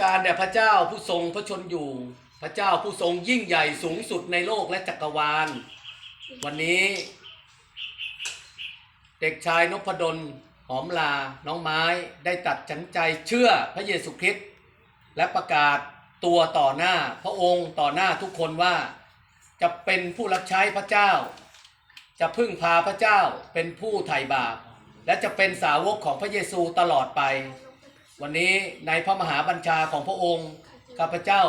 การแด่พระเจ้าผู้ทรงพระชนอยู่ พระเจ้าผู้ทรงยิ่งใหญ่สูงสุดในโลกและจักรวาล วันนี้ เด็กชายนพดลหอมลาน้องไม้ได้ตัดสินใจเชื่อพระเยซูคริสต์และประกาศตัวต่อหน้าพระองค์ต่อหน้าทุกคนว่าจะเป็นผู้รับใช้พระเจ้า จะพึ่งพาพระเจ้าเป็นผู้ไถ่บาป และจะเป็นสาวกของพระเยซูตลอดไป วันนี้ในพระมหาบัญชาของพระองค์ข้าพเจ้า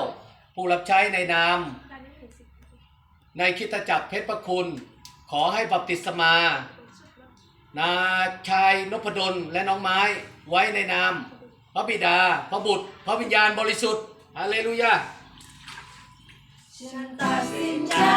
ผู้รับใช้ในนาม ในคริดจักรเพชรประคุณ ขอให้บัพติศมา นาชายนพดลและน้องไม้ไว้ในนาม พระบิดา พระบุตร พระวิญญาณบริสุทธิ์ฮาเลลูยาฉันตัดสินใจ